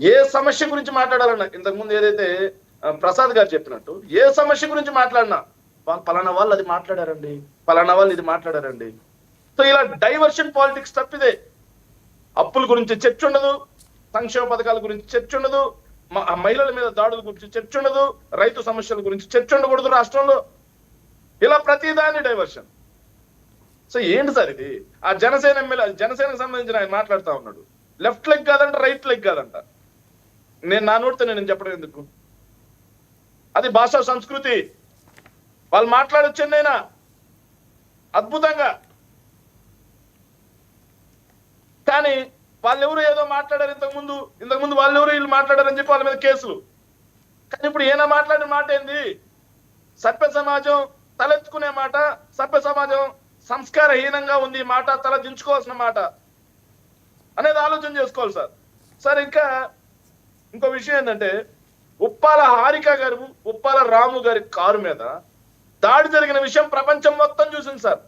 ఏ సమస్య గురించి మాట్లాడాలన్నా ఇంతకుముందు ఏదైతే ప్రసాద్ గారు చెప్పినట్టు ఏ సమస్య గురించి మాట్లాడినా పలానా వాళ్ళు అది మాట్లాడారండి పలానా వాళ్ళు ఇది మాట్లాడారండి. సో ఇలా డైవర్షన్ పాలిటిక్స్ తప్పిదే అప్పుల గురించి చర్చ ఉండదు సంక్షేమ పథకాల గురించి చర్చ ఉండదు మ- మహిళల మీద దాడుల గురించి చర్చ ఉండదు రైతు సమస్యల గురించి చర్చ ఉండకూడదు రాష్ట్రంలో. ఇలా ప్రతిదాని డైవర్షన్. సో ఏంటి సార్ ఇది? ఆ జనసేన ఎమ్మెల్యే జనసేనకు సంబంధించిన ఆయన మాట్లాడుతా ఉన్నాడు. లెఫ్ట్ లెగ్ కాదంట రైట్ లెగ్ కాదంట. నేను నా నోటితో నేను చెప్పడం ఎందుకు? అది భాషా సంస్కృతి. వాళ్ళు మాట్లాడొచ్చు అద్భుతంగా. కానీ వాళ్ళెవరు ఏదో మాట్లాడారు ఇంతకు ముందు ఇంతకు ముందు వాళ్ళెవరు వీళ్ళు మాట్లాడారని చెప్పి వాళ్ళ మీద కేసులు. కానీ ఇప్పుడు ఈయన మాట్లాడిన మాట ఏంది? సభ్య సమాజం తలెత్తుకునే మాట సభ్య సమాజం సంస్కారహీనంగా ఉంది మాట తల దించుకోవాల్సిన మాట అనేది ఆలోచన చేసుకోవాలి సార్. సార్ ఇంకా ఇంకో విషయం ఏంటంటే ఉప్పాల హారిక గారు ఉప్పాల రాము గారి కారు మీద దాడి జరిగిన విషయం ప్రపంచం మొత్తం చూసింది సార్.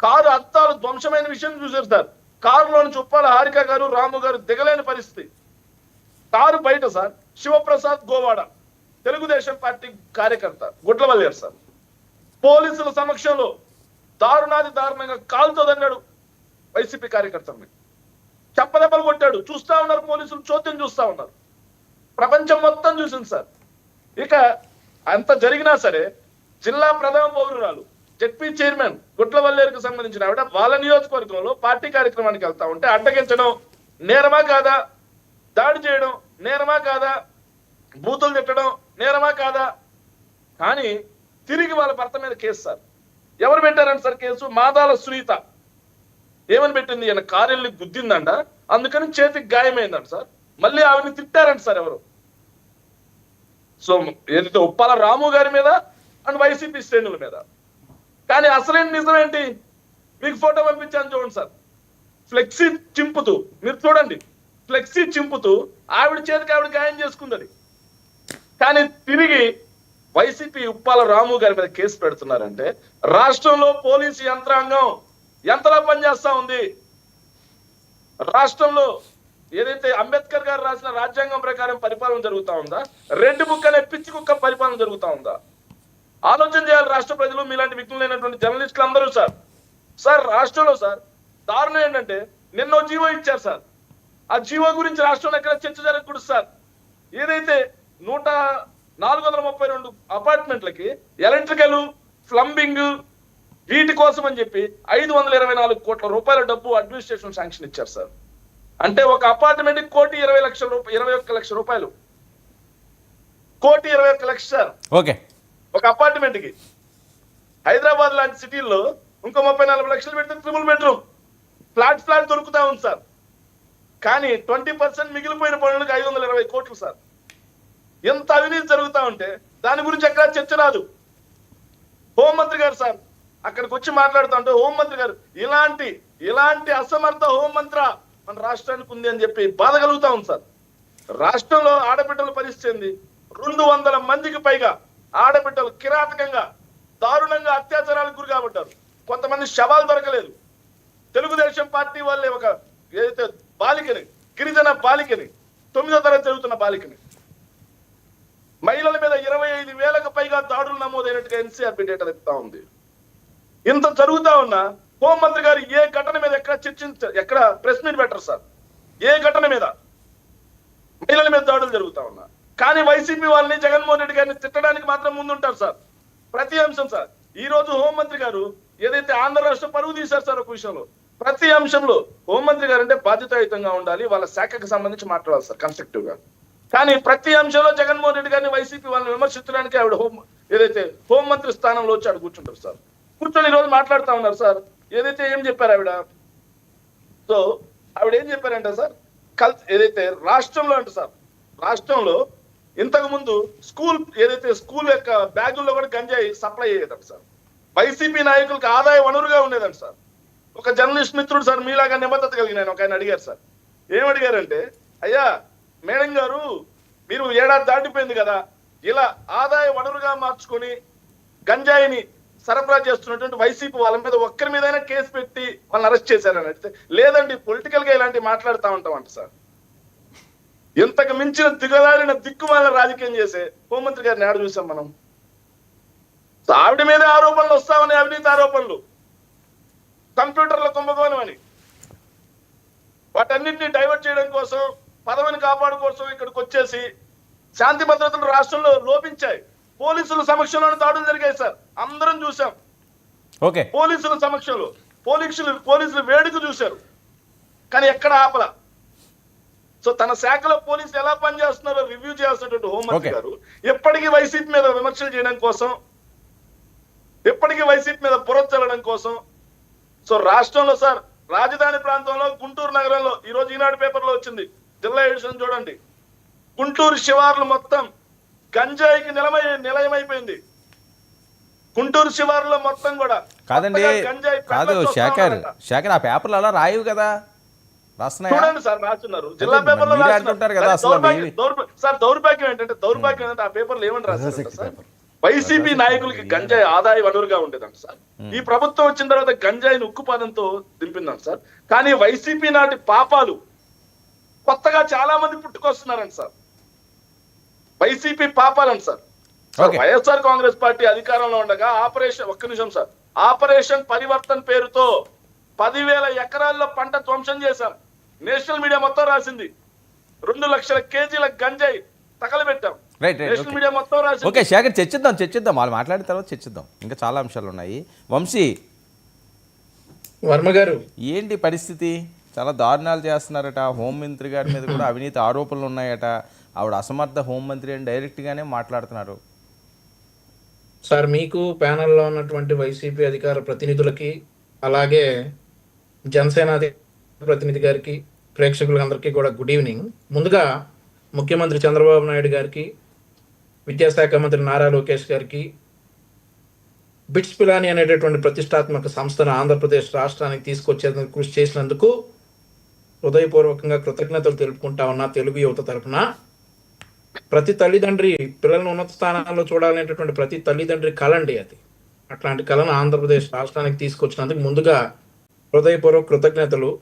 కారు అత్తాలు ధ్వంసమైన విషయం చూసారు సార్. కారులో నుంచి ఉప్పాల హారిక గారు రాము గారు దిగలేని పరిస్థితి. కారు బయట సార్. శివప్రసాద్ గోవాడ తెలుగుదేశం పార్టీ కార్యకర్త గుడ్లవల్లేరు సార్. పోలీసుల సమక్షంలో దారుణాది దారుణంగా కాలుతో దన్నాడు వైసీపీ కార్యకర్తల్ని. చెప్పదెబ్బలు కొట్టాడు. చూస్తా ఉన్నారు పోలీసులు చోద్యం చూస్తా ఉన్నారు. ప్రపంచం మొత్తం చూసింది సార్. ఇక అంత జరిగినా సరే జిల్లా ప్రథమ పౌరురాలు జెడ్పీ చైర్మన్ గుట్లవల్లేరుకు సంబంధించిన ఆవిడ వాళ్ళ నియోజకవర్గంలో పార్టీ కార్యక్రమానికి వెళ్తా ఉంటే అడ్డగించడం నేరమా కాదా? దాడి చేయడం నేరమా కాదా? బూతులు తిట్టడం నేరమా కాదా? కానీ తిరిగి వాళ్ళ భర్త మీద కేసు సార్. ఎవరు పెట్టారంట సార్ కేసు? మాదాల సునీత. ఏమని పెట్టింది? ఈయన కారెళ్ళి గుద్దిందంట. అందుకని చేతికి గాయమైందంట సార్. మళ్ళీ ఆవిడని తిట్టారంట సార్ ఎవరు. సో ఏదైతే ఉప్పాల రాము గారి మీద అండ్ వైసీపీ శ్రేణుల మీద. కానీ అసలేం నిజం ఏంటి మీకు ఫోటో పంపించాను చూడండి సార్. ఫ్లెక్సీ చింపుతూ మీరు చూడండి. ఫ్లెక్సీ చింపుతూ ఆవిడ చేతికి ఆవిడ గాయం చేసుకుందని కానీ తిరిగి వైసీపీ ఉప్పాల రాము గారి మీద కేసు పెడుతున్నారంటే రాష్ట్రంలో పోలీసు యంత్రాంగం ఎంతలా పనిచేస్తా ఉంది? రాష్ట్రంలో ఏదైతే అంబేద్కర్ గారు రాసిన రాజ్యాంగం ప్రకారం పరిపాలన జరుగుతా ఉందా? రెండు బుక్ అనే పిచ్చి కుక్క పరిపాలన జరుగుతా ఉందా? ఆలోచన చేయాలి రాష్ట్ర ప్రజలు మీలాంటి విఘ్నులైనటువంటి జర్నలిస్టులు అందరూ సార్. సార్ రాష్ట్రంలో సార్ దారుణం ఏంటంటే నిన్నో జీవో ఇచ్చారు సార్. ఆ జీవో గురించి రాష్ట్రంలో ఎక్కడ చర్చ జరగకూడదు సార్. ఏదైతే నూట నాలుగు వందల ముప్పై రెండు అపార్ట్మెంట్లకి ఎలక్ట్రికల్ ప్లంబింగ్ వీటి కోసం అని చెప్పి ఐదు వందల ఇరవై నాలుగు కోట్ల రూపాయల డబ్బు అడ్మినిస్ట్రేషన్ శాంక్షన్ ఇచ్చారు సార్. అంటే ఒక అపార్ట్మెంట్ కోటి ఇరవై లక్షల రూపాయలు ఇరవై ఒక్క లక్ష రూపాయలు. కోటి ఇరవై ఒక్క లక్ష సార్. ఓకే. ఒక అపార్ట్మెంట్కి. హైదరాబాద్ లాంటి సిటీల్లో ఇంకో ముప్పై నలభై లక్షలు పెడితే ట్రిపుల్ బెడ్రూమ్ ఫ్లాట్ ఫ్లాట్ దొరుకుతా ఉంది సార్. కానీ ట్వంటీ పర్సెంట్ మిగిలిపోయిన పనులకు ఐదు వందల ఇరవై కోట్లు సార్. ఎంత అవినీతి జరుగుతా ఉంటే దాని గురించి ఎక్కడ చర్చ రాదు. హోంమంత్రి గారు సార్ అక్కడికి వచ్చి మాట్లాడుతూ ఉంటే హోంమంత్రి గారు ఇలాంటి ఇలాంటి అసమర్థ హోంమంత్ర మన రాష్ట్రానికి ఉంది అని చెప్పి బాధ కలుగుతా ఉంది సార్. రాష్ట్రంలో ఆడబిడ్డల పరిస్థితి ఏంది? రెండు వందల మందికి పైగా ఆడబిడ్డలు కిరాతకంగా దారుణంగా అత్యాచారాలకు గురి కాబట్టారు కొంతమంది శవాలు దొరకలేదు. తెలుగుదేశం పార్టీ వాళ్ళే ఒక ఏదైతే బాలికని గిరిజన బాలికని తొమ్మిదో తరగతి చదువుతున్న బాలికని మహిళల మీద ఇరవై ఐదు వేలకు పైగా దాడులు నమోదైనట్టుగా ఎన్సీఆర్పీ డేటా చెప్తా ఉంది. ఇంత జరుగుతా ఉన్నా హోంమంత్రి గారు ఏ ఘటన మీద ఎక్కడ చర్చించ ఎక్కడ ప్రెస్ మీట్ పెట్టరు సార్? ఏ ఘటన మీద? మహిళల మీద దాడులు జరుగుతా ఉన్నా. కానీ వైసీపీ వాళ్ళని జగన్మోహన్ రెడ్డి గారిని తిట్టడానికి మాత్రం ముందుంటారు సార్. ప్రతి అంశం సార్. ఈ రోజు హోంమంత్రి గారు ఏదైతే ఆంధ్ర రాష్ట్ర పరువు తీశారు సార్ ఒక విషయంలో ప్రతి అంశంలో హోంమంత్రి గారు అంటే బాధ్యతాయుతంగా ఉండాలి వాళ్ళ శాఖకు సంబంధించి మాట్లాడాలి సార్ కన్స్ట్రక్టివ్గా కానీ ప్రతి అంశంలో జగన్మోహన్ రెడ్డి గారిని వైసీపీ వాళ్ళని విమర్శించడానికి ఆవిడ హోం ఏదైతే హోంమంత్రి స్థానంలో వచ్చి ఆడు కూర్చుంటారు సార్. కూర్చొని ఈ రోజు మాట్లాడుతా ఉన్నారు సార్. ఏదైతే ఏం చెప్పారు ఆవిడ? సో ఆవిడ ఏం చెప్పారంట సార్? కల్ ఏదైతే రాష్ట్రంలో అంట సార్ రాష్ట్రంలో ఇంతకు ముందు స్కూల్ ఏదైతే స్కూల్ యొక్క బ్యాగుల్లో కూడా గంజాయి సప్లై అయ్యేదంట సార్. వైసీపీ నాయకులకు ఆదాయ వనరుగా ఉండేదంట సార్. ఒక జర్నలిస్ట్ మిత్రుడు సార్ మీలాగా నిబద్ధత కలిగిన ఆయన ఒక ఆయన అడిగారు సార్. ఏం అడిగారంటే అయ్యా మేడం గారు మీరు ఏడాది దాటిపోయింది కదా ఇలా ఆదాయ వనరుగా మార్చుకొని గంజాయిని సరఫరా చేస్తున్నటువంటి వైసీపీ వాళ్ళ మీద ఒక్కరి మీదైనా కేసు పెట్టి వాళ్ళని అరెస్ట్ చేశారని అడిగితే లేదండి పొలిటికల్గా ఇలాంటి మాట్లాడుతూ ఉంటాం అంట సార్. ఇంతకు మించిన దిగదారిన దిక్కుమాల రాజకీయం చేసే హోంమంత్రి గారిని ఆడ చూసాం మనం? ఆవిడ మీద ఆరోపణలు వస్తామని అవినీతి ఆరోపణలు. కంప్యూటర్ల కుంభకోణం అని. వాటన్నింటినీ డైవర్ట్ చేయడం కోసం పదవిని కాపాడు కోసం ఇక్కడికి వచ్చేసి శాంతి భద్రతలు రాష్ట్రంలో లోపించాయి. పోలీసుల సమక్షంలోనే దాడులు జరిగాయి సార్. అందరం చూసాం ఓకే. పోలీసుల సమక్షంలో పోలీసులు పోలీసులు వేడుక చూశారు. కానీ ఎక్కడ ఆపల? సో తన శాఖలో పోలీసులు ఎలా పనిచేస్తున్నారో రివ్యూ చేస్తున్నటువంటి హోంమంత్రి. గారు ఎప్పటికీ వైసీపీ మీద విమర్శలు చేయడం కోసం ఎప్పటికీ వైసీపీ మీద బుర్ర చల్లడం కోసం. సో రాష్ట్రంలో సార్ రాజధాని ప్రాంతంలో గుంటూరు నగరంలో ఈ రోజు ఈనాడు పేపర్లో వచ్చింది. జిల్లా ఎడిషన్ చూడండి. గుంటూరు శివార్లు మొత్తం గంజాయికి నిలమై నిలయమైపోయింది. గుంటూరు శివార్లో మొత్తం కూడా కాదండి కాదు శేఖర్ శేఖర్ ఆ పేపర్లు అలా రాయవు కదా? చూడండి సార్ రాస్తున్నారు. జిల్లా పేపర్లో రాస్తున్నారు. కదా సార్ దౌర్భాగ్యం ఏంటంటే దౌర్భాగ్యం ఏంటంటే ఆ పేపర్లు ఏమని రాస్తారు సార్? వైసీపీ నాయకులకి గంజాయి ఆదాయ వనరుగా ఉండేదంట సార్. ఈ ప్రభుత్వం వచ్చిన తర్వాత గంజాయిని ఉక్కుపాదంతో దింపిందంట సార్. కానీ వైసీపీ నాటి పాపాలు కొత్తగా చాలా మంది పుట్టుకొస్తున్నారంట సార్. వైసీపీ పాపాలంట సార్. వైఎస్ఆర్ కాంగ్రెస్ పార్టీ అధికారంలో ఉండగా ఆపరేషన్ ఒక్క నిమిషం సార్. ఆపరేషన్ పరివర్తన్ పేరుతో పదివేల ఎకరాల్లో పంట ధ్వంసం చేశాం నేషనల్ మీడియా మొత్తం రాసింది. రెండు లక్షల కేజీల గంజాయి తగలబెట్టాం. రైట్ రైట్ నేషనల్ మీడియా మొత్తం రాసింది. ఓకే శేఖర్ చర్చిద్దాం చర్చిద్దాం. వాళ్ళు మాట్లాడిన తర్వాత చర్చిద్దాం. ఇంకా చాలా అంశాలు ఉన్నాయి. వంశీ. వర్మ గారు. ఏంటి పరిస్థితి? చాలా దారుణాలు చేస్తున్నారట. హోంమంత్రి గారి మీద కూడా అవినీతి ఆరోపణలు ఉన్నాయట. ఆవిడ అసమర్థ హోంమంత్రి అని డైరెక్ట్గానే మాట్లాడుతున్నారు. సార్ మీకు ప్యానెల్లో ఉన్నటువంటి వైసీపీ అధికార ప్రతినిధులకి అలాగే జనసేన ప్రతినిధి గారికి ప్రేక్షకులందరికీ కూడా గుడ్ ఈవినింగ్. ముందుగా ముఖ్యమంత్రి చంద్రబాబు నాయుడు గారికి విద్యాశాఖ మంత్రి నారా లోకేష్ గారికి బిట్స్ పిలాని అనేటటువంటి ప్రతిష్టాత్మక సంస్థను ఆంధ్రప్రదేశ్ రాష్ట్రానికి తీసుకొచ్చేందుకు కృషి చేసినందుకు హృదయపూర్వకంగా కృతజ్ఞతలు తెలుపుకుంటా ఉన్నా తెలుగు యువత తరపున. ప్రతి తల్లిదండ్రి పిల్లలను ఉన్నత స్థానాల్లో చూడాలనేటటువంటి ప్రతి తల్లిదండ్రి కలండి అది. అట్లాంటి కళను ఆంధ్రప్రదేశ్ రాష్ట్రానికి తీసుకొచ్చినందుకు ముందుగా హృదయపూర్వక కృతజ్ఞతలు.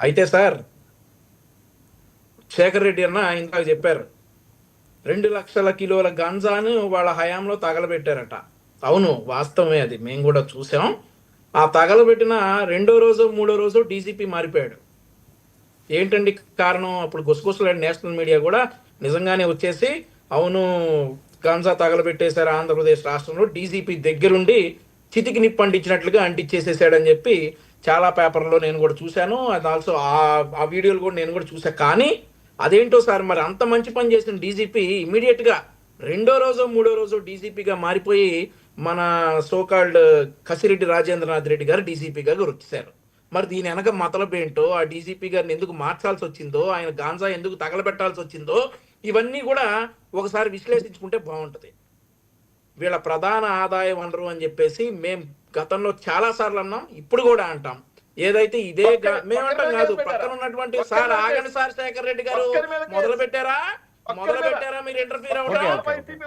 అయితే సార్ శేఖర్ రెడ్డి అన్న ఇందాక చెప్పారు రెండు లక్షల కిలోల గంజాను వాళ్ళ హయాంలో తగలబెట్టారట. అవును వాస్తవమే అది. మేము కూడా చూసాం. ఆ తగలబెట్టిన రెండో రోజు మూడో రోజు డీజీపీ మారిపోయాడు. ఏంటండి కారణం? అప్పుడు గుసగుసలాడి నేషనల్ మీడియా కూడా నిజంగానే వచ్చేసి అవును గాంజా తగలబెట్టేశారు ఆంధ్రప్రదేశ్ రాష్ట్రంలో. డీజీపీ దగ్గరుండి చితికి నిప్పండించినట్లుగా అంటించేసేసాడని చెప్పి చాలా పేపర్లో నేను కూడా చూశాను. అది ఆల్సో ఆ వీడియోలు కూడా నేను కూడా చూసా కానీ అదేంటో సార్ మరి అంత మంచి పని చేసిన డీజీపీ ఇమీడియట్గా రెండో రోజు మూడో రోజు డీజీపీగా మారిపోయి మన సోకాల్డ్ కసిరెడ్డి రాజేంద్రనాథ్ రెడ్డి గారు డీజీపీగా వచ్చేసారు. మరి దీని వెనక మతలబేంటో ఆ డీజీపీ గారిని ఎందుకు మార్చాల్సి వచ్చిందో ఆయన గాంజా ఎందుకు తగలబెట్టాల్సి వచ్చిందో ఇవన్నీ కూడా ఒకసారి విశ్లేషించుకుంటే బాగుంటది. వీళ్ళ ప్రధాన ఆదాయ వనరు అని చెప్పేసి మేము గతంలో చాలా సార్లు అన్నాం ఇప్పుడు కూడా అంటాం. ఏదైతే ఇదే గా- మేమంటాం కాదు పక్కన ఉన్నటువంటి సార్ ఆగండి సార్ శేఖర్ రెడ్డి గారు. మొదలు పెట్టారా? మొదలు మీద. పెట్టారా? మీరు ఇంటర్ఫీర్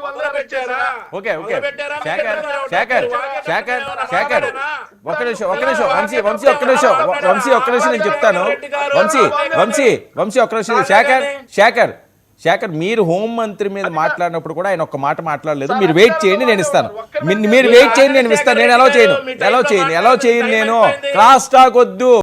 మొదలు పెట్టారా? ఓకే శేఖర్? శేఖర్ శేఖర్ శేఖర్? ఒక్క నిమిషం ఒక్క నిమిషం వంశీ వంశీ ఒక్క నిమిషం వ- వంశీ ఒక్క నిమిషం నేను చెప్తాను. వంశీ వంశీ వంశీ ఒక్క నిమిషం శేఖర్ శేఖర్ శేఖర్ మీరు హోం మంత్రి మీద మాట్లాడినప్పుడు కూడా ఆయన ఒక్క మాట మాట్లాడలేదు. మీరు వెయిట్ చేయండి నేను ఇస్తాను. మీరు వెయిట్ చేయండి నేను ఇస్తాను. నేను ఎలా చేయను. ఎలా చేయను ఎలా చేయను నేను క్రాస్ టాక్ వద్దు.